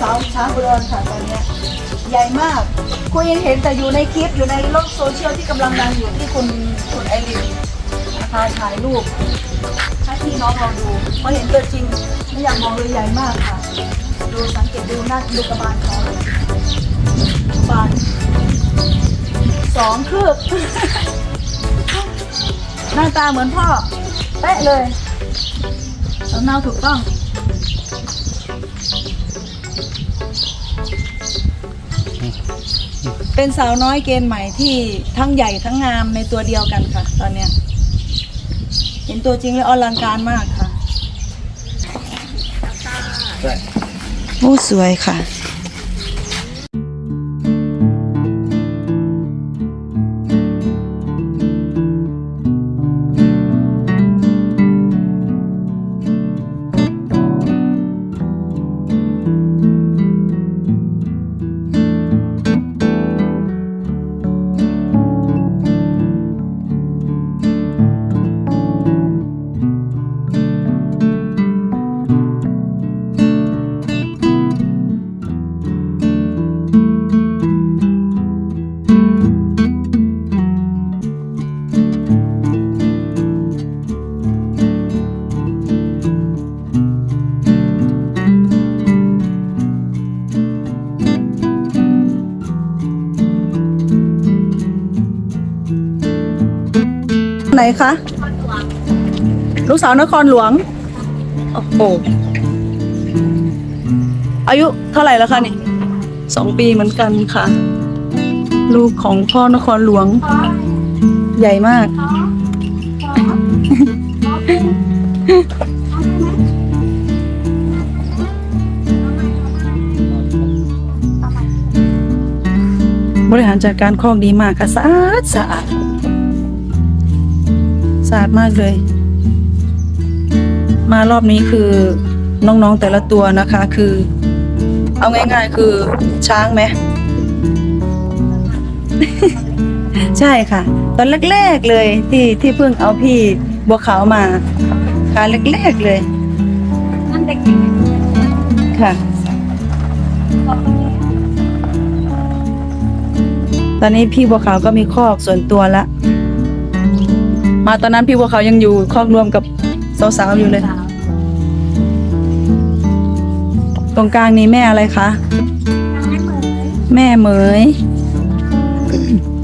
สาวช้างอุดรค่ะตอนเนี้ยใหญ่มากคุณยังเห็นแต่อยู่ในคลิปอยู่ในโลกโซเชียลที่กำลังดังอยู่ที่คุณคุณไอรินนะคะถ่ายรูปให้พี่น้องเราดูพอเห็นตัวจริงไม่อยากมองเลยใหญ่มากค่ะ ดูสังเกตดูหน้าดูกระบาลเขาเลยบาลสองคืบหน้าตาเหมือนพ่อเป๊ะเลยสำเนาถูกต้อง เป็นสาวน้อยเกณฑ์ใหม่ที่ทั้งใหญ่ทั้งงามในตัวเดียวกันค่ะ ตอนเนี้ยเห็นตัวจริงแล้วอลังการมากค่ะ โอ้สวยค่ะ คะลูกสาวนครหลวงโอ้โหอายุเท่าไหร่แล้วคะนี่สองปีเหมือนกันค่ะ ลูกของพ่อนครหลวง ใหญ่มาก บริหารจัดการคลอกดีมากค่ะสะอาดสะอาด สะอาดมากเลย มารอบนี้คือน้องๆแต่ละตัวนะคะ คือ เอาง่าย ๆ คือช้างไหมใช่ค่ะ ตอนแรกๆเลยที่ที่เพิ่งเอาพี่บัวขาวมาค่ะแรกๆเลยนั่นเด็กค่ะ ตอนนี้พี่บัวขาวก็มีคอกส่วนตัวละ มาตอนนั้นพี่บัวขาวยังอยู่คอกรวมกับสาวๆอยู่เลยสาวตรงกลางนี้แม่อะไรคะ แม่เหมยแม่เหมย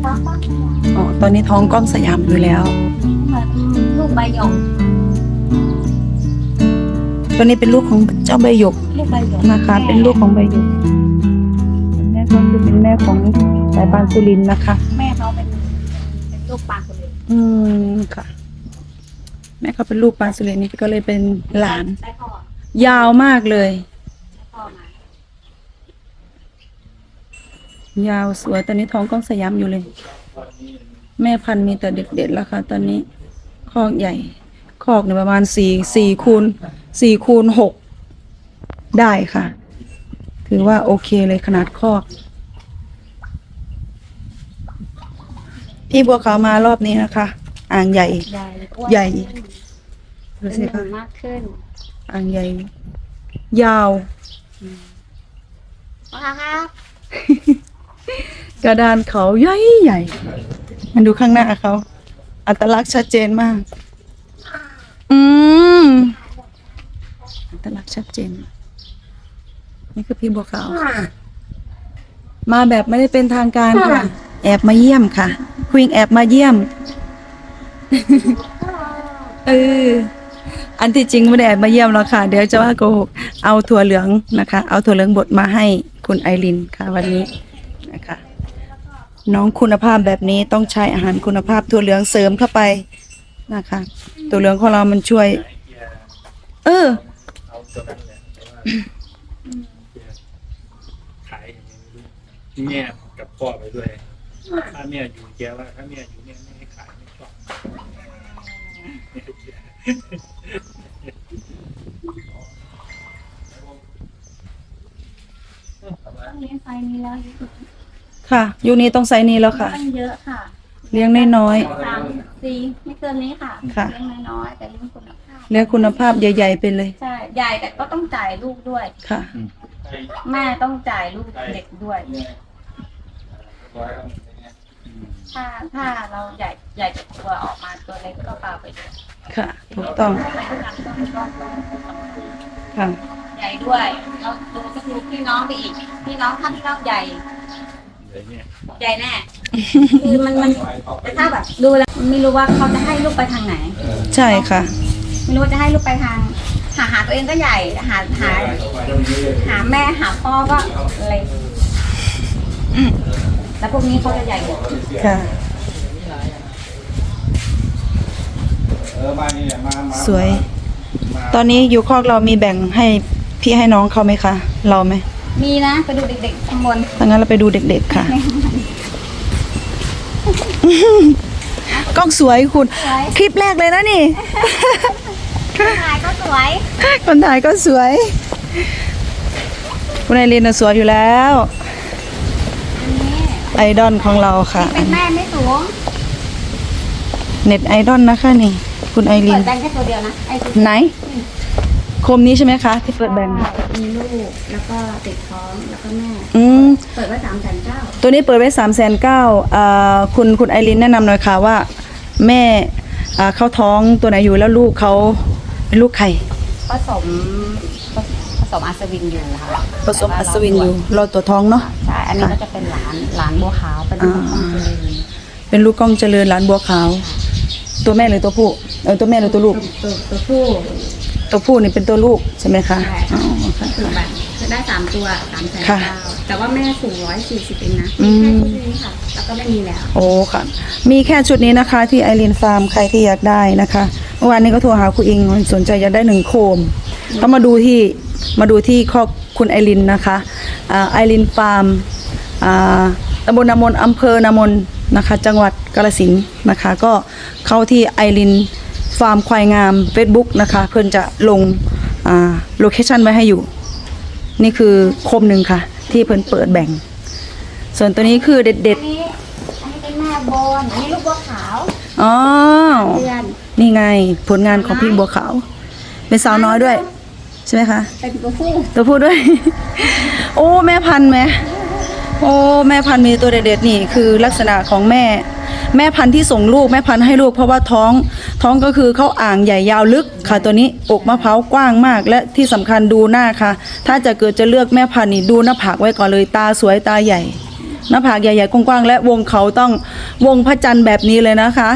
ฟ้าฟ้าอ๋อตอนนี้ท้องกล้องสยามอยู่แล้วเหมือนลูกใบหยกตัวนี้เป็นลูกของเจ้าใบหยกลูกใบหยกนะคะ เป็นลูกของใบหยกแม่ก็คือเป็นแม่ของสายปานสุรินทร์นะคะ แม่เขาเป็นเป็นลูกปลาคนเลย อืมค่ะ แม่เขาเป็นลูกปานสุรินทร์นี่ก็เลยเป็นหลาน ได้พ่อยาวมากเลย ได้พ่อมายาวสวยตอนนี้ท้องกล้องสยามอยู่เลย แม่พันธุ์มีแต่เด็กๆแล้วค่ะ ตอนนี้ คอกใหญ่ คอกเนี่ยประมาณสี่สี่คูณสี่คูณหกได้ค่ะ ถือว่าโอเคเลยขนาดคอก พี่บัวขาวมารอบนี้นะคะ อ่างใหญ่ ใหญ่อ้วนใหญ่ ดูเป็นสิหคะนุ่มมากขึ้นอ่างใหญ่ ยาวพ่อครับกระดานเขาใหญ่ใหญ่ มันดูข้างหน้าเขา อัตลักษณ์ชัดเจนมาก อืม อัตลักษณ์ชัดเจนนี่คือพี่บัวขาวมาแบบไม่ได้เป็นทางการค่ะ แอบมาเยี่ยมค่ะ คุยงแอบมาเยี่ยม เออ อันที่จริงไม่ได้แอบมาเยี่ยมหรอกค่ะ เดี๋ยวจะว่าโกหกเอาถั่วเหลืองนะคะ เอาถั่วเหลืองบดมาให้คุณไอรินค่ะ วันนี้นะคะ น้องคุณภาพแบบนี้ต้องใช้อาหารคุณภาพถั่วเหลืองเสริมเข้าไปนะคะ ถั่วเหลืองของเรามันช่วย เออเอาตัวนั้นแหละแต่ว่าขายอย่างนี้ไม่รู้แม่กับพ่อไปด้วย ถ้าแม่อยู่แกว่าถ้าแม่อยู่เนี่ยไม่ให้ขายไม่ชอบต้องเลี้ยงไฟนี้แล้วค่ะยุคนี้ต้องใส่นี้แล้วค่ะ ต้องเยอะค่ะเลี้ยงน้อยสามสี่ไม่เกินนี้ค่ะ เลี้ยงน้อยๆแต่เลี้ยงคุณภาพๆเลี้ยงคุณภาพใหญ่ ๆ ไปเลย ใช่ใหญ่แต่ก็ต้องจ่ายลูกด้วย ค่ะ แม่ต้องจ่ายลูกเด็กด้วย ถ้าถ้าเราใหญ่ใหญ่จากตัวออกมาตัวเล็กก็เปล่าไปด้วยค่ะ ถูกต้องไม่ต้องการต้องต้องค่ะ ใหญ่ด้วยเราดูก็ดูพี่น้องไปอีกพี่น้องท่านที่เราใหญ่เดี๋ยวเนี่ยใหญ่แน่ คือมันมันแต่ถ้าแบบดูแล้วไม่รู้ว่าเขาจะให้ลูกไปทางไหน ใช่ค่ะ ไม่รู้ว่าจะให้ลูกไปทาง หาหาตัวเองก็ใหญ่ หาหาหาแม่หาพ่อก็เล็ก แล้วพวกนี้เขาจะใหญ่หมดค่ะ สวย ตอนนี้อยู่คอกเรามีแบ่งให้พี่ให้น้องเขาไหมคะ เราไหมมีนะ ไปดูเด็กๆข้างบนถ้างั้นเราไปดูเด็กๆค่ะ กล้องสวยคุณสวยคลิปแรกเลยนะนี่ถ่ายก็สวย คนถ่ายก็สวย คุณไอรินน่ะสวยอยู่แล้วอันนี้ไอดอลของเราค่ะ เป็นแม่ไม่สูงเน็ตไอดอลนะคะนี่ คุณไอริเปินดแบงค์แค่ตัวเดียวนะไอ้ตัวไหน โคมนี้ใช่ไหมคะ ที่เปิดแบ่งมีลูกแล้วก็ติดท้องแล้วก็แม่ อืม เปิดไว้สามแสนเก้าตัวนี้เปิดไว้สามแสนเก้าคุณคุณไอรินแนะนำหน่อยค่ะว่า แม่อ่าเข้าท้องตัวไหนอยู่แล้วลูกเขาเป็นลูกไข่ผสมผสมอัศวินอยู่ค่ะผสมอัศวินอยู่รอตัวท้องเนาะใช่อันนี้ก็จะเป็นหลานหลานบัวขาวเป็นลูกของตัวเองเป็นลูกกล้องเจริญหลานบัวขาว ตัวแม่หรือตัวผู้เออตัวแม่หรือตัวลูก ตัวตัวผู้ตัวผู้นี่เป็นตัวลูกใช่ไหมคะใช่อ๋ค่ะอค่ะคือแบบจะได้สามตัวสามแสนค่ะ เก้าแต่ว่าแม่สูงร้อยสี่สิบเองนะอืมีมแค่ชุดนี้ค่ะ แล้วก็ไม่มีแล้ว โอ้ค่ะ มีแค่ชุดนี้นะคะ ที่ไอรินฟาร์มใครที่อยากได้นะคะเมื่อวานนี้ก็โทรหาคุณอิงสนใจอยากได้หนึ่งโคมต้องมาดูที่มาดูที่ครอบ คุณไอรินนะคะอ่าไอรินฟาร์มอ่าตำบลนามนอำเภอนามนนะคะ จังหวัดกาฬสินธุ์นะคะ ก็เข้าที่ไอรินฟาร์มควายงาม Facebook นะคะ เพื่อนจะลงโลเคชันไว้ให้อยู่ นี่คือโคมหนึ่งค่ะ ที่เพิ่นเปิดแบ่ง ส่วนตัวนี้คือเด็ดอันนี้อันนี้เป็นแม่บอลอันนี้ลูกบัวขาวๆอ๋อเดือนนี่ไงผลงานของพี่บัวขาว เป็นสาวน้อยด้วย ใช่ไหมคะ เป็นตัวผู้ตัวพูดด้วย โอ้แม่พันธุ์ไหมโอ้แม่พันธุ์มีตัวเด็ดๆนี่คือลักษณะของแม่ แม่พันธุ์ที่ส่งลูกแม่พันธุ์ให้ลูกเพราะว่าท้องท้องก็คือเขาอ่างใหญ่ยาวลึกค่ะตัวนี้อกมะพร้าวกว้างมาก และที่สำคัญดูหน้าค่ะ ถ้าจะเกิดจะเลือกแม่พันธุ์นี่ดูหน้าผากไว้ก่อนเลยตาสวยตาใหญ่หน้าผากใหญ่ๆกว้างๆและวงเขาต้องวงพระจันทร์แบบนี้เลยนะคะ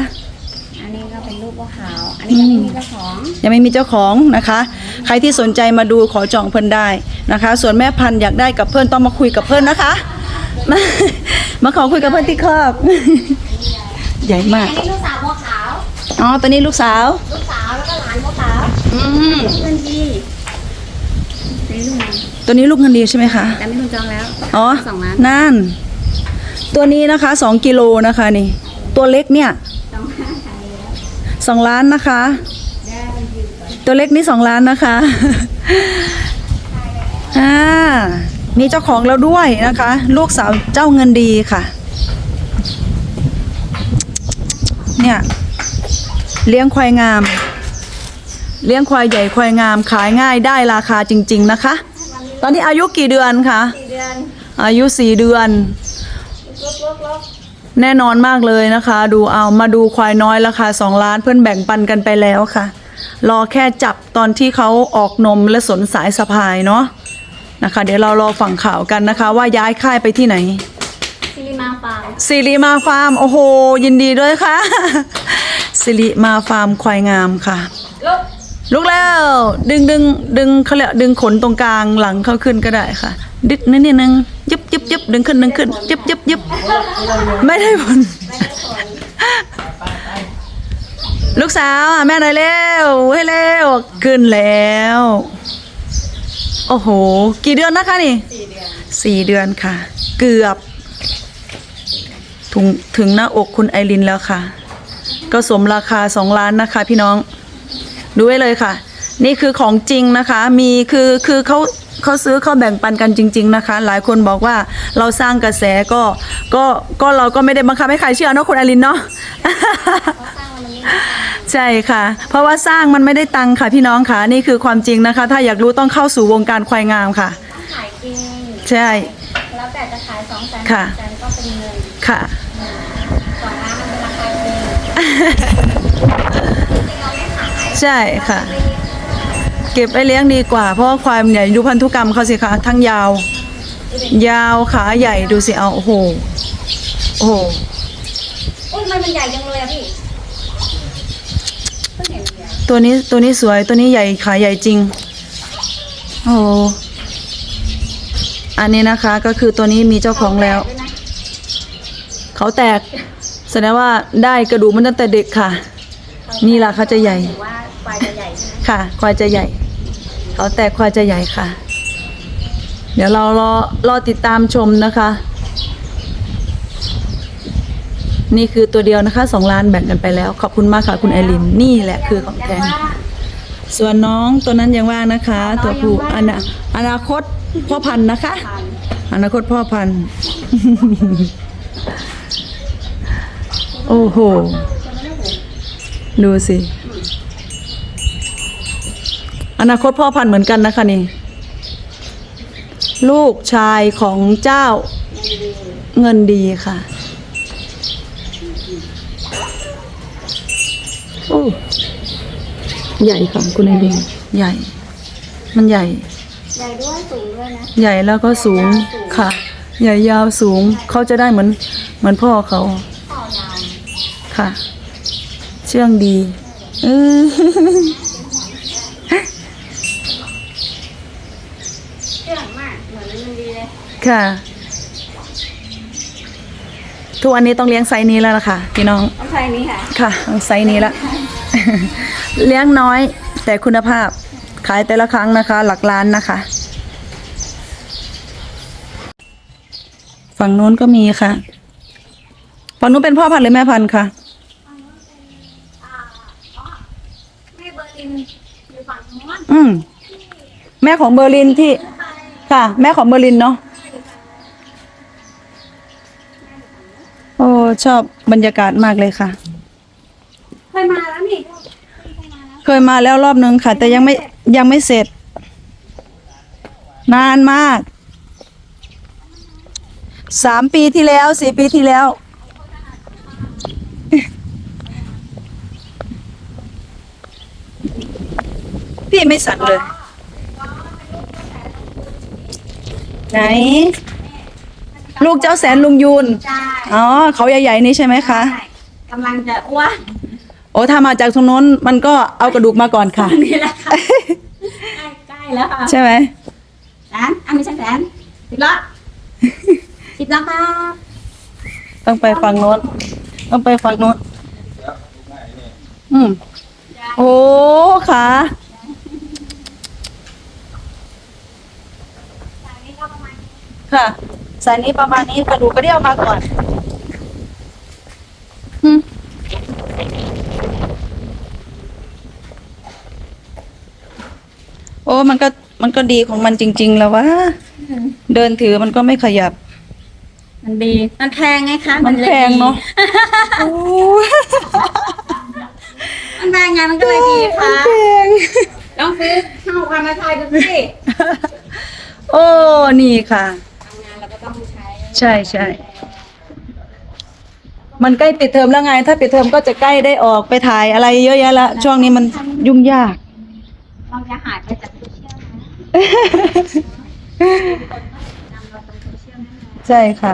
อันนี้ก็เป็นลูกบัวขาว อั นนี้ยังไม่มีเจ้าของยังไม่มีเจ้าของนะคะ ใครที่สนใจมาดูขอจองเพิ่นได้นะคะ ส่วนแม่พันธุ์อยากได้กับเพิ่นต้องมาคุยกับเพิ่นนะคะ มามาขอคุยกับเพิ่นที่คอก ใหญ่มากอันนี้ลูกสาวบัวขาว อ๋อตอนนี้ลูกสาว ลูกสาวแล้วก็หลานบัวขาวอืมเงินดีนี่ลูกมันตัวนี้ลูกเงินดีใช่ไหมคะ แต่ไม่คุณจองแล้วอ๋อ สองล้านนั่น ตัวนี้นะคะสองกิโลนะคะนี่ ตัวเล็กเนี่ย สองล้านขายแล้ว สองล้านนะคะได้มันยืนก่อนตัวเล็กนี่สองล้านนะคะอ่ามีเจ้าของแล้วด้วยนะคะ ลูกสาวเจ้าเงินดีค่ะ เนี่ย เลี้ยงควายงาม เลี้ยงควายใหญ่ควายงาม ขายง่ายได้ราคาจริง ๆ นะคะ ตอนนี้อายุกี่เดือนคะสี่เดือนอายุสี่เดือน แน่นอนมากเลยนะคะ ดูเอามาดูควายน้อยราคาสองล้านเพื่อนแบ่งปันกันไปแล้วค่ะ รอแค่จับตอนที่เขาออกนมและสนสายสะพายเนาะนะคะ เดี๋ยวเรารอฟังข่าวกันนะคะ ว่าย้ายค่ายไปที่ไหนซิริมาฟาร์มสิริมาฟาร์มโอ้โห ยินดีด้วยค่ะสิริมาฟาร์มควายงามค่ะ ลุกแล้ว ดึงดึงดึงเขาเรียกดึงขนตรงกลางหลังเขาขึ้นก็ได้ค่ะ ดึกนิดนิดนึงยึบยึบยึบดึงขึ้นดึงขึ้นยึบยึบยึบไม่ได้ผลลูกสาวแม่หน่อยเร็วให้เร็วขึ้นแล้ว โอ้โห กี่เดือนนะคะนี่สี่เดือนค่ะ เกือบถึงถึงหน้าอกคุณไอรินแล้วค่ะ ก็สมราคาสองล้านนะคะพี่น้อง ดูไว้เลยค่ะ นี่คือของจริงนะคะ มีคือคือเขาเขาซื้อเขาแบ่งปันกันจริง ๆนะคะ หลายคนบอกว่าเราสร้างกระแสก็ก็ก็เราก็ไม่ได้บังคับให้ใครเชื่อเนาะคุณอลินเนาะเขาสร้างวันนี้ใช่ค่ะ เพราะว่าสร้างมันไม่ได้ตังค่ะพี่น้องค่ะ นี่คือความจริงนะคะ ถ้าอยากรู้ต้องเข้าสู่วงการควายงามค่ะต้องขายจริงใช่แล้วแต่จะขายสองแสนค่ะแสนก็เป็นเงินค่ะสองล้านมันเป็นราคาจริง ใช่ค่ะไม่เลี้ยงเก็บไปเลี้ยงดีกว่า เพราะว่าควายมันใหญ่ดูพันธุกรรมเขาสิคะทั้งยาว ยาวขาใหญ่ดูสิเอาโอ้โหโอ้โหอุ้ยมันมันใหญ่จังเลยอะพี่เพิ่งเห็นใหญ่ตัวนี้ตัวนี้สวยตัวนี้ใหญ่ขาใหญ่จริง โอ้โหอันนี้นะคะก็คือตัวนี้มีเจ้าของแล้วด้วยนะเขาแตกแสดงว่าได้กระดูกมันตั้งแต่เด็กค่ะ นี่ล่ะเขาจะใหญ่ถือว่าควายจะใหญ่ใช่ไหมค่ะ ควายจะใหญ่ เขาแตกควายจะใหญ่ค่ะ เดี๋ยวเรารอรอติดตามชมนะคะ นี่คือตัวเดียวนะคะสองล้านแบ่งกันไปแล้ว ขอบคุณมากค่ะคุณไอรินนี่แหละคือของแทนส่วนน้องตัวนั้นยังว่างนะคะ ตัวผู้อนาอนาคตพ่อพันธุ์นะคะ อนาคตพ่อพันธุ์ โอ้โห ดูสิ อนาคตพ่อพันธุ์เหมือนกันนะคะนี่ ลูกชายของเจ้าเงินดีค่ะโอ้ใหญ่ค่ะคุณไอรินใหญ่ มันใหญ่ ใหญ่ด้วยสูงด้วยนะ ใหญ่แล้วก็สูงค่ะ ใหญ่ยาวสูงเขาจะได้เหมือนเหมือนพ่อเขาต่อยาวค่ะ เชื่องดีเออเชื่องมากเหมือนมันดีเลย ค่ะ ทุกวันนี้ต้องเลี้ยงไซส์นี้แล้วล่ะค่ะ พี่น้อง ต้องใช้นี้ค่ะ ค่ะต้องไซส์นี้ละ เลี้ยงน้อยแต่คุณภาพ ขายแต่ละครั้งนะคะ หลักล้านนะคะ ฝั่งนู้นก็มีค่ะ ฝั่งนู้นเป็นพ่อพันธุ์หรือแม่พันธุ์คะ แม่เบอร์ลินอยู่ฝั่งโน้น อืมแม่ของเบอร์ลินที่ ค่ะ แม่ของเบอร์ลินเนาะโอ้ชอบบรรยากาศมากเลยค่ะ เคยมาแล้วนี่เคยมาแล้วรอบนึงค่ะ แต่ยังไม่ยังไม่เสร็จ นานมากสามปีที่แล้วสี่ปีที่แล้ว พี่ไม่สั่นเลย ไหน ลูกเจ้าแสนลุงยูนใช่อ๋อเขาใหญ่ๆนี่ใช่ไหมคะกำลังจะอ้วนโอ้ถ้ามาจากตรงโน้นมันก็เอากระดูกมาก่อนค่ะนี่แหละค่ะใกล้ๆแล้วค่ะใช่ไหมแสนอะไม่ใช่แสนสิบละสิบละค่ะต้องไปฝั่งโน้นต้องไปฝั่งโน้นอืมโอ้ค่ะ ค่ะสายนี้ประมาณนี้กระดูกกระเดี่ยวมาก่อนอืมโอ้มันก็มันก็ดีของมันจริง ๆ แล้ววะเดินถือมันก็ไม่ขยับ มันดี มันแพงไงคะมันลยแพงเนอะดีโอ้มันแพงไงมันก็เลยดีค่ะแพงลองซื้อห้าหกพันมาทายดูสิโอ้นี่ค่ะ ใช้ใช่ใช่ มันใกล้ปิดเทอมแล้วไง ถ้าปิดเทอมก็จะใกล้ได้ออกไปถ่ายอะไรเยอะแยะละ ช่วงนี้มันยุ่งยาก เราจะหายไปจากโซเชียลนะนำเราตรงโซเชียลแน่นอนใช่ค่ะ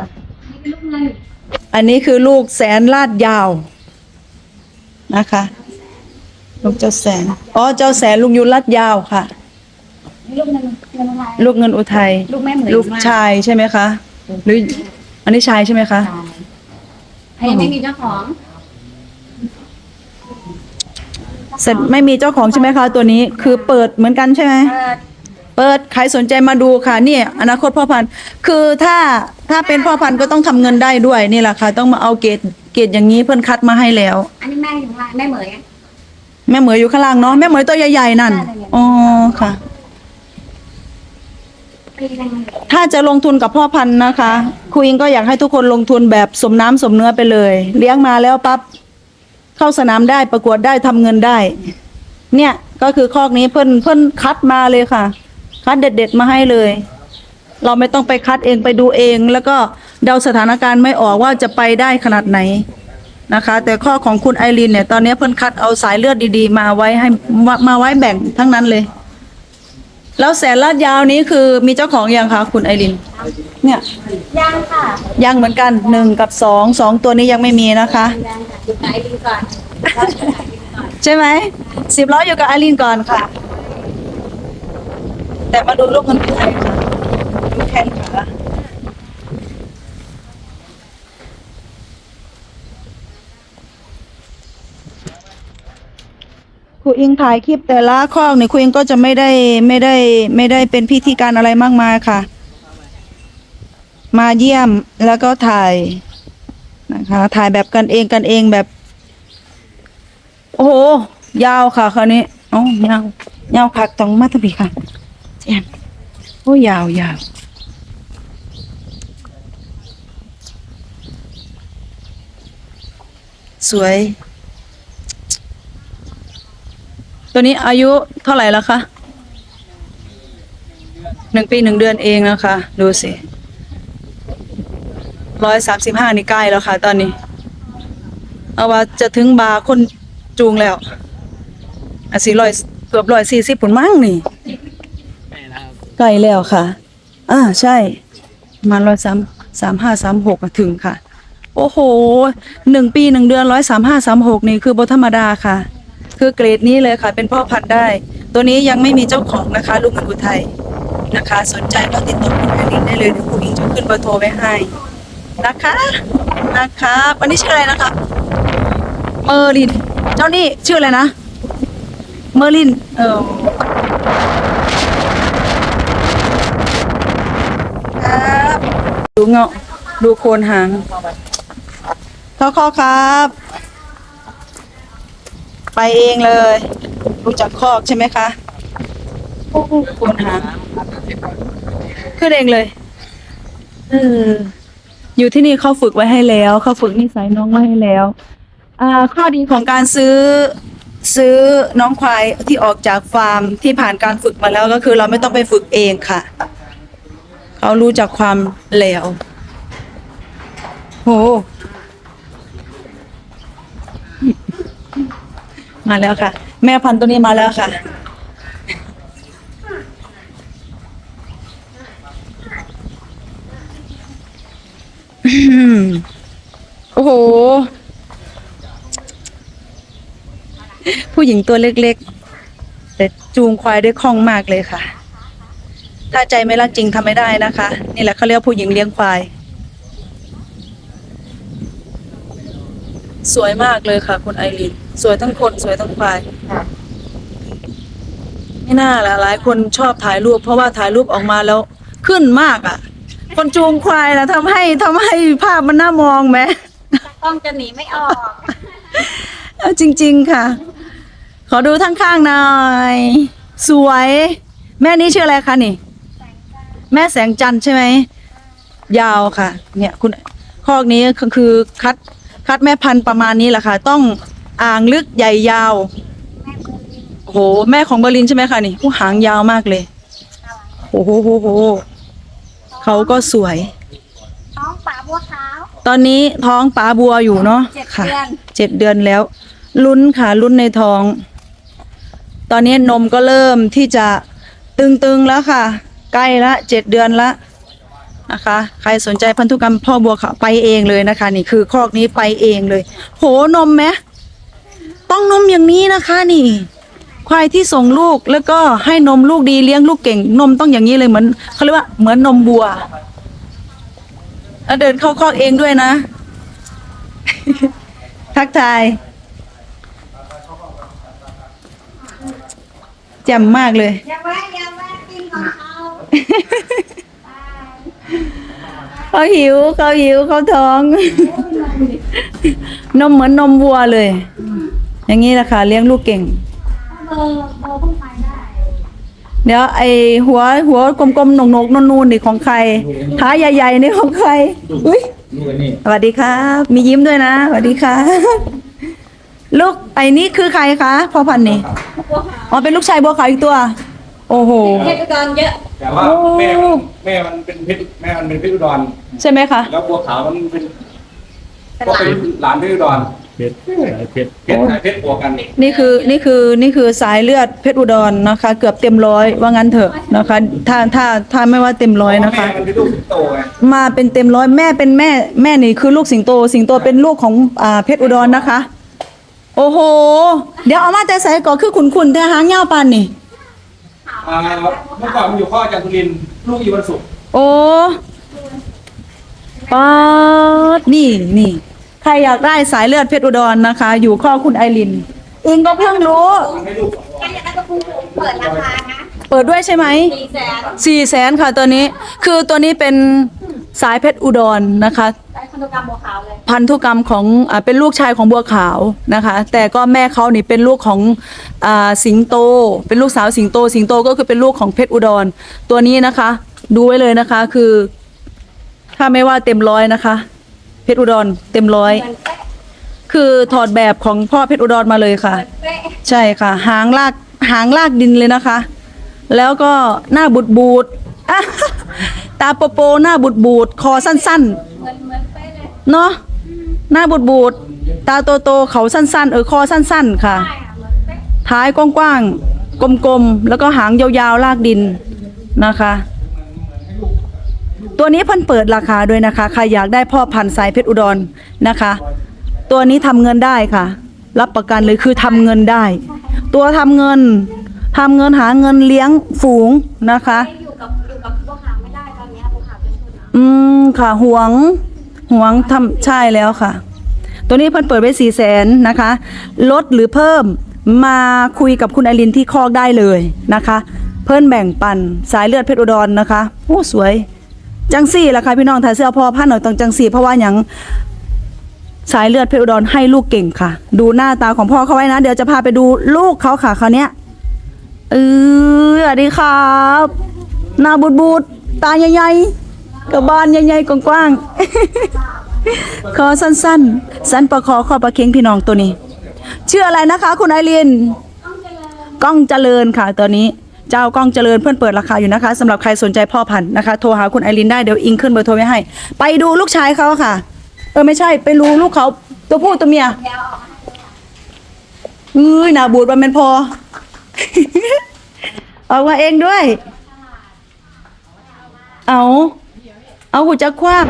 นี่เป็นลูกเงินอันนี้คือลูกแสนลาดยาวนะคะ ลูกเจ้าแสน อ๋อ เจ้าแสนลุงยุนลาดยาวค่ะ นี่ลูกเงินเงินอะไรลูกเงินอุทัย ลูกแม่เหมือนลูกชายใช่ไหมคะ หรืออันนี้ชายใช่ไหมคะ อันนี้ไม่มีเจ้าของเสร็จไม่มีเจ้าของใช่ไหมคะ ตัวนี้คือเปิดเหมือนกันใช่ไหม เปิดเปิดใครสนใจมาดูค่ะนี่อนาคตพ่อพันธุ์คือถ้าถ้าเป็นพ่อพันธุ์ก็ต้องทำเงินได้ด้วยนี่แหละค่ะ ต้องมาเอาเกรดเกรดอย่างนี้เพื่อนคัดมาให้แล้ว อันนี้แม่อยู่ข้างล่างแม่เหมยอะแม่เหมยอยู่ข้างล่างเนาะแม่เหมยตัวใหญ่ๆนั่นใช่เลยอ๋อค่ะปีนึง ถ้าจะลงทุนกับพ่อพันธุ์นะคะครูอิงก็อยากให้ทุกคนลงทุนแบบสมน้ำสมเนื้อไปเลย เลี้ยงมาแล้วปั๊บเข้าสนามได้ประกวดได้ทำเงินได้ เนี่ยก็คือคอกนี้เพิ่นเพิ่นคัดมาเลยค่ะ คัดเด็ด ๆ มาให้เลย เราไม่ต้องไปคัดเองไปดูเอง แล้วก็เดาสถานการณ์ไม่ออกว่าจะไปได้ขนาดไหนนะคะ แต่ข้อของคุณไอรินเนี่ยตอนนี้เพิ่นคัดเอาสายเลือดดีๆ มาไว้ให้มามาไว้แบ่งทั้งนั้นเลย แล้วแสนลาดยาวนี้คือมีเจ้าของยังคะคุณไอริน เนี่ย ยังค่ะยังเหมือนกันหนึ่งกับสองสองตัวนี้ยังไม่มีนะคะ ยังค่ะดูไกด์ดีก่อนใช่ไหมสิบล้ออยู่กับไอรินก่อนค่ะ แต่มาดูลูกมันเป็นไงค่ะดูแขนขา ครูอิงถ่ายคลิปแต่ละข้อเนี่ยครูอิงก็จะไม่ได้ไม่ได้ไม่ได้เป็นพิธีการอะไรมากมายค่ะ มาเยี่ยมแล้วก็ถ่ายนะคะ ถ่ายแบบกันเองกันเองแบบ โอ้โห ยาวค่ะคราวนี้อ๋อยาวยาวคักตองมาทบีค่ะเจียนโอ้ยาวยาวสวย ตัวนี้อายุเท่าไหร่แล้วคะหนึ่งปีหนึ่งเดือนเองนะคะ ดูสิร้อยสามสิบห้านี่ใกล้แล้วค่ะตอนนี้ เอาว่าจะถึงบาคนจูงแล้วอะสี่ร้อยเกือบร้อยสี่สิบผลมั่งนี่ไม่นะครับใกล้แล้วค่ะอ่าใช่มาร้อยสามสามห้าสามหกถึงค่ะ โอ้โหหนึ่งปีหนึ่งเดือนร้อยสามห้าสามหกนี่คือบธรรมดาค่ะ คือเกรดนี้เลยค่ะ เป็นพ่อพันธุ์ได้ ตัวนี้ยังไม่มีเจ้าของนะคะลูกเงินอุทัยนะคะ สนใจก็ติดต่อคุณแอลินได้เลยเดี๋ยวคุณอิงจะขึ้นเบอร์โทรไว้ให้นะคะนะคะวันนี้ชื่ออะไรนะคะเมอร์ลิน เจ้านี่ชื่ออะไรนะเมอร์ลิน เออครับดูเงาะดูโคนหางข้อข้อครับ ไปเองเลยรู้จักคอกใช่ไหมคะโอ้โหโคนหางขึ้นเองเลยเอออยู่ที่นี่เขาฝึกไว้ให้แล้วเขาฝึกนิสัยน้องไว้ให้แล้วอ่าข้อดีของการซื้อซื้อน้องควายที่ออกจากฟาร์มที่ผ่านการฝึกมาแล้วก็คือ เราไม่ต้องไปฝึกเองค่ะเขารู้จักความแหลวโห มาแล้วค่ะ แม่พันธุ์ตัวนี้มาแล้วค่ะ โอ้โห ผู้หญิงตัวเล็กๆ แต่จูงควายได้คล่องมากเลยค่ะ ถ้าใจไม่รักจริงทำไม่ได้นะคะ นี่แหละเขาเรียกผู้หญิงเลี้ยงควาย สวยมากเลยค่ะ คุณไอรินสวยทั้งคนสวยทั้งควายไม่น่าละหลายคนชอบถ่ายรูป เพราะว่าถ่ายรูปออกมาแล้วขึ้นมากอะ คนจูงควายนะทำให้ทำให้ภาพมันน่ามองไหมกล้องจะหนีไม่ออก เอาจริง ๆ ค่ะ ขอดูทั้งข้างหน่อย สวย แม่นี้ชื่ออะไรคะนี่ แม่แสงจันทร์ใช่ไหม ยาวค่ะ เนี่ยคุณคอกนี้ก็คือคัด คัดแม่พันธุ์ประมาณนี้แหละค่ะ ต้องอ่างลึกใหญ่ยาวโอ้โหแม่ของเบอร์ลินใช่ไหมคะนี่ผู้หางยาวมากเลยโอ้โหโหโหเขาก็สวย ท้องป่าบัวขาวตอนนี้ท้องป๋าบัวอยู่เนาะเจ็ดค่ะเดือนเจ็ดเดือนแล้ว ลุ้นค่ะลุ้นในท้อง ตอนนี้นมก็เริ่มที่จะตึงๆแล้วค่ะ ใกล้ละเจ็ดเดือนละ นะคะ ใครสนใจพันธุกรรมพ่อบัวขาวไปเองเลยนะคะ นี่คือคอกนี้ไปเองเลย โหนมไหมต้องนมอย่างนี้นะคะนี่ควายที่ส่งลูกแล้วก็ให้นมลูกดีเลี้ยงลูกเก่ง นมต้องอย่างนี้เลยเหมือนเขาเรียกว่าเหมือนนมบัวแล้วเดินเข้าคอกเองด้วยนะ ทักทายแจ่มมากเลยอย่าแวะอย่าแวะกินของเขา เขาหิวเขาหิวเขาท้อง นมเหมือนนมวัวเลย อย่างนี้แหละค่ะเลี้ยงลูกเก่ง เบอร์เบอร์เพิ่งไปได้เดี๋ยวไอหัวหัวกลมๆหนกๆนูนๆนี่ของใครท้าใหญ่ๆนี่ของใครอุ้ยลูกอันนี้สวัสดีครับ มียิ้มด้วยนะสวัสดีครับลูกไอ้นี่คือใครคะพ่อพันธุ์นี่อ๋อเป็นลูกชายบัวขาวอีกตัว โอ้โหเพชรอุดรเยอะ แต่ว่าโอ้แม่มันแม่มันเป็นเพชรแม่มันเป็นเพชรอุดรใช่ไหมคะ แล้วบัวขาวมันเป็นเป็นก็หลาเป็นนหลานเพชรอุดรเพชรสายเพชรเพชรสายเพชรบวกกันนี่คือนี่คือนี่คือสายเลือดเพชรอุดรนะคะ เกือบเต็มร้อยว่างั้นเถอะนะคะ ถ้าถ้าถ้าไม่ว่าเต็มร้อยนะคะ แม่มันเป็นลูกสิงโตไงมาเป็นเต็มร้อยแม่เป็นแม่แม่นี่คือลูกสิงโต สิงโตเป็นลูกของอ่าเพชรอุดรนะคะ โอ้โห เดี๋ยวเอามาแต่ใส่ก่อนคือขุนขุนแต่หางยาวปานนี่ อ่าเมื่อก่อนมันอยู่ข้อจันทุรินทร์ลูกอีวันศุกร์โอ้ปาดนี่นี่ ใครอยากได้สายเลือดเพชรอุดรนะคะ อยู่ข้อคุณไอริน อิงก็เพิ่งรู้มันให้ลูกสองใครอยากได้กระพุ้งเปิดราคานะเปิดด้วยใช่ไหม สี่แสนสี่แสนค่ะตัวนี้ คือตัวนี้เป็นสายเพชรอุดรนะคะได้ พันธุกรรมบัวขาวเลย พันธุกรรมของอ่าเป็นลูกชายของบัวขาวนะคะ แต่ก็แม่เขานี่เป็นลูกของอาสิงโต เป็นลูกสาวสิงโต สิงโตก็คือเป็นลูกของเพชรอุดร ตัวนี้นะคะ ดูไว้เลยนะคะคือ ถ้าไม่ว่าเต็มร้อยนะคะ เพชรอุดรเต็มร้อย เหมือนเป๊ะคือถอดแบบของพ่อเพชรอุดรมาเลยค่ะเหมือนเป๊ะใช่ค่ะ หางลากหางลากดินเลยนะคะ แล้วก็หน้าบูดบูดๆอะตาโปโปหน้าบูดบูดๆคอสั้นๆเหมือนเหมือน เป๊ะเลยเนาะหน้าบูดบูดๆตาโตโตๆเขาสั้น ๆ เออคอสั้น ๆ ค่ะใช่ค่ะเหมือนเป๊ะท้ายกว้างๆกลมๆแล้วก็หางยาวๆลากดินนะคะ ตัวนี้เพิ่นเปิดราคาด้วยนะคะใครอยากได้พ่อพันธุ์สายเพชรอุดรนะคะ ตัวนี้ทำเงินได้ค่ะ รับประกันเลยคือทำเงินได้ ตัวทำเงินทำเงินหาเงินเลี้ยงฝูงนะคะไม่อยู่กับอยู่กับบัวขาวไม่ได้ตอนเนี้ยบัวขาวเป็นทุนเอาอืมค่ะห่วง หวงทำใช่แล้วค่ะ ตัวนี้เพิ่นเปิดไว้สี่แสนนะคะ ลดหรือเพิ่มมาคุยกับคุณไอรินที่คอกได้เลยนะคะ เพิ่นแบ่งปันสายเลือดเพชรอุดรนะคะโอ้สวย จังสี่ละค่ะพี่น้องถ่ายเสื้อพอพันหน่อยต้องจังสี่เพราะว่าอย่างสายเลือดเพชรอุดรให้ลูกเก่งค่ะ ดูหน้าตาของพ่อเขาไว้นะ เดี๋ยวจะพาไปดูลูกเขาค่ะคราวเนี้ยเออสวัสดีครับ หน้าบูดบูดๆตาใหญ่ๆ กับบานใหญ่ๆกว้างๆ คอสั้นๆ สั้นประคอคอประเค็งพี่น้องตัวนี้ ชื่ออะไรนะคะ คุณไอรินก้องเจริญค่ะตัวนี้ เจ้าก้องเจริญเพื่อนเปิดราคาอยู่นะคะสำหรับใครสนใจพ่อพันธุ์นะคะ โทรหาคุณไอรินได้เดี๋ยวอิงขึ้นเบอร์โทรไว้ให้ ไปดูลูกชายเขาค่ะ เออไม่ใช่ไปดูลูกเขาตัวผู้ตัวเมียเดี๋ยวเอาออกมาให้เอ้ยหนาบูดมันเป็นพอ ออกมาเองด้วย เอา เอาหูจักคว้าง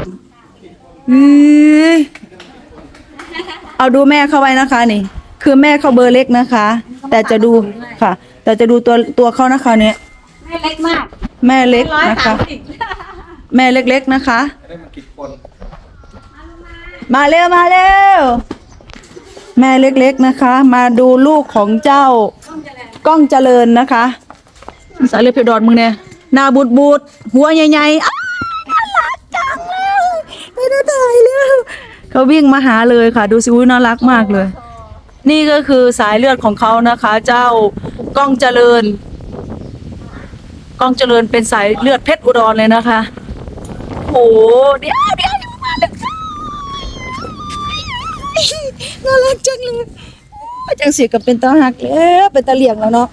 เอ้ยเอาดูแม่เข้าไว้นะคะนี่ คือแม่เขาเบอร์เล็กนะคะ แต่จะดูค่ะ แต่จะดูตัวตัวเขานะคะ เนี่ยไม่เล็กมากแม่เล็กร้อยนะสาคะมสิบแม่เล็กๆนะคะจะได้มากินคนมาเร็วมาเร็วแม่เล็กๆนะคะ มาดูลูกของเจ้าก้องเจริญนะคะสายเลือดเพชรดอนมึงเนี่ยหน้าบูดบูดๆหัวใหญ่ๆอ้าวน่ารักจังเลย ไม่ได้ถ่ายแล้วเขาวิ่งมาหาเลยค่ะ ดูสิอุ้ยน่ารักมากเลย นี่ก็คือสายเลือดของเขานะคะ เจ้าก้องเจริญ ก้องเจริญเป็นสายเลือดเพชรอุดรเลยนะคะโอ้โหเดี๋ยวเดี๋ยวเดี๋ยวมาเลยน่ารักจังเลยจังสีกับเป็นตาหักแล้วเป็นตาเหลี่ยงแล้วเนาะ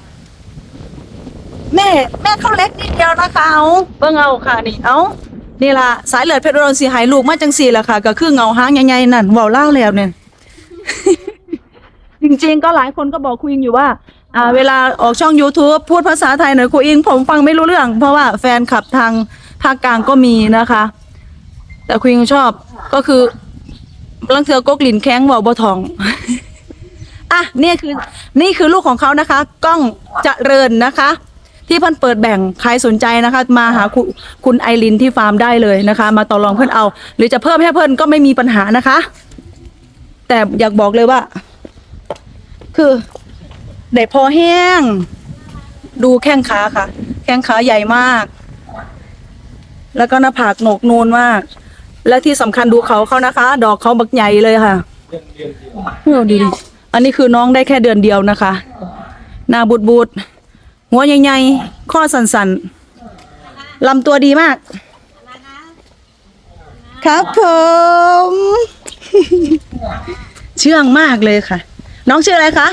แม่แม่เขาเล็กนิดเดียวนะคะเอาเบิ่งเอาค่ะนี่เอา นี่ล่ะสายเลือดเพชรอุดรสีหายลูกมาจังสีล่ะค่ะ ก็คือเงาหางใหญ่ๆนั่นเว้าเล่าแล้วเนี่ย จริงๆ ก็หลายคนก็บอกคุยอยู่ว่า อ่า เวลาออกช่อง YouTube พูดภาษาไทยหน่อยคุยอิง ผมฟังไม่รู้เรื่อง เพราะว่าแฟนคลับทางภาคกลางก็มีนะคะ แต่คุยอิงชอบก็คือลังเทือกกลิ่นแข้งเว่าบ่ทอง อะนี่คือ นี่คือลูกของเขานะคะ กล้องจเจริญนะคะ ที่เพิ่นเปิดแบ่งใครสนใจนะคะ มาหาคุณคุณไอรินที่ฟาร์มได้เลยนะคะ มาต่อรองเพื่อนเอา หรือจะเพิ่มให้เพิ่นก็ไม่มีปัญหานะคะ แต่อยากบอกเลยว่า คือได้พอแห้ง ดูแข้งขาค่ะ แข้งขาใหญ่มาก แล้วก็หน้าผากโหนกนูนมาก และที่สำคัญดูเขาเขานะคะ ดอกเขาบักใหญ่เลยค่ะเออดีดีอันนี้คือน้องได้แค่เดือนเดียวนะคะ หน้าบูดบูด หัวใหญ่ๆข้อสันๆลำตัวดีมาก ครับผม เชื่องมากเลยค่ะ น้องชื่ออะไรคะ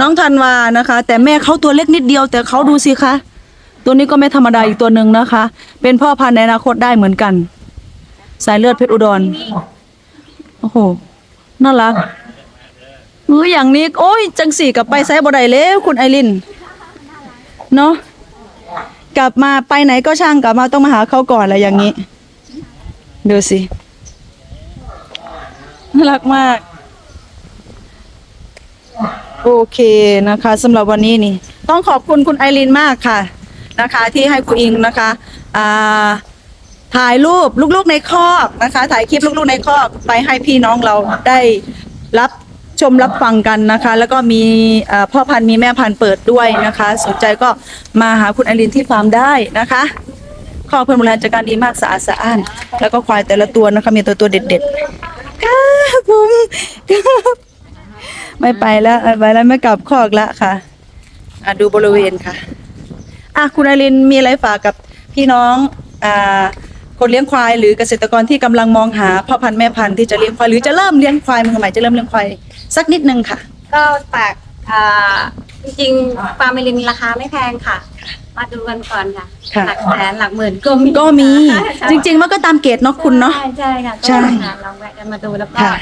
น้องธันวานะคะ แต่แม่เขาตัวเล็กนิดเดียว แต่เขาดูสิคะตัวนี้ก็ไม่ธรรมดาอีกตัวหนึ่งนะคะ เป็นพ่อพันธุ์ในอนาคตได้เหมือนกัน สายเลือดเพชรอุดรโอ้โหน่ารักเอออย่างนี้โอ้ยจังสี่กับไปไซบ่ได้แล้วคุณไอริน เนาะกลับมาไปไหนก็ช่างกลับมาต้องมาหาเขาก่อนอะไรอย่างนี้ ดูสิน่ารักมาก โอเคนะคะสำหรับวันนี้นี่ ต้องขอบคุณคุณไอรินมากค่ะนะคะ ที่ให้ครูอิงนะคะอ่าถ่ายรูปลูกๆในคอกนะคะ ถ่ายคลิปลูกๆในคอกไปให้พี่น้องเราได้รับ ชมรับฟังกันนะคะ แล้วก็มีพ่อพันธุ์มีแม่พันธุ์เปิดด้วยนะคะ สนใจก็มาหาคุณอรินที่ฟาร์มได้นะคะคอกเพื่อนบริหารจัดการดีมากสะอาดสะอ้าน แล้วก็ควายแต่ละตัวนะคะมีตัวตัวเด็ดๆครับผมครับไม่ไปแล้วไปแล้วไม่กลับคอกแล้วค่ะอะดูบริเวณค่ะอะคุณอรินมีอะไรฝากกับพี่น้องอ่าคนเลี้ยงควายหรือเกษตรกรที่กำลังมองหาพ่อพันธุ์แม่พันธุ์ที่จะเลี้ยงควายหรือจะเริ่มเลี้ยงควายมือใหม่จะเริ่มเลี้ยงควาย สักนิดนึงค่ะ ก็ฝากอ่าจริงๆฟาร์มเมลินราคาไม่แพงค่ะ มาดูกันก่อนค่ะค่ะ หลักแสนหลักหมื่นก็มีก็มีใช่จริง ๆ มันก็ตามเกรดเนาะคุณเนาะ ใช่ใช่ค่ะใช่ก็ค่ะลองแวะกันมาดูแล้วก็ค่ะ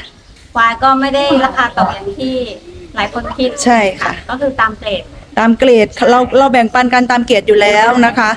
ควายก็ไม่ได้ราคาตกอย่างที่หลายคนคิดใช่ค่ะ ก็คือตามเกรด ตามเกรดเราเราแบ่งปันกันตามเกรดอยู่แล้วนะคะ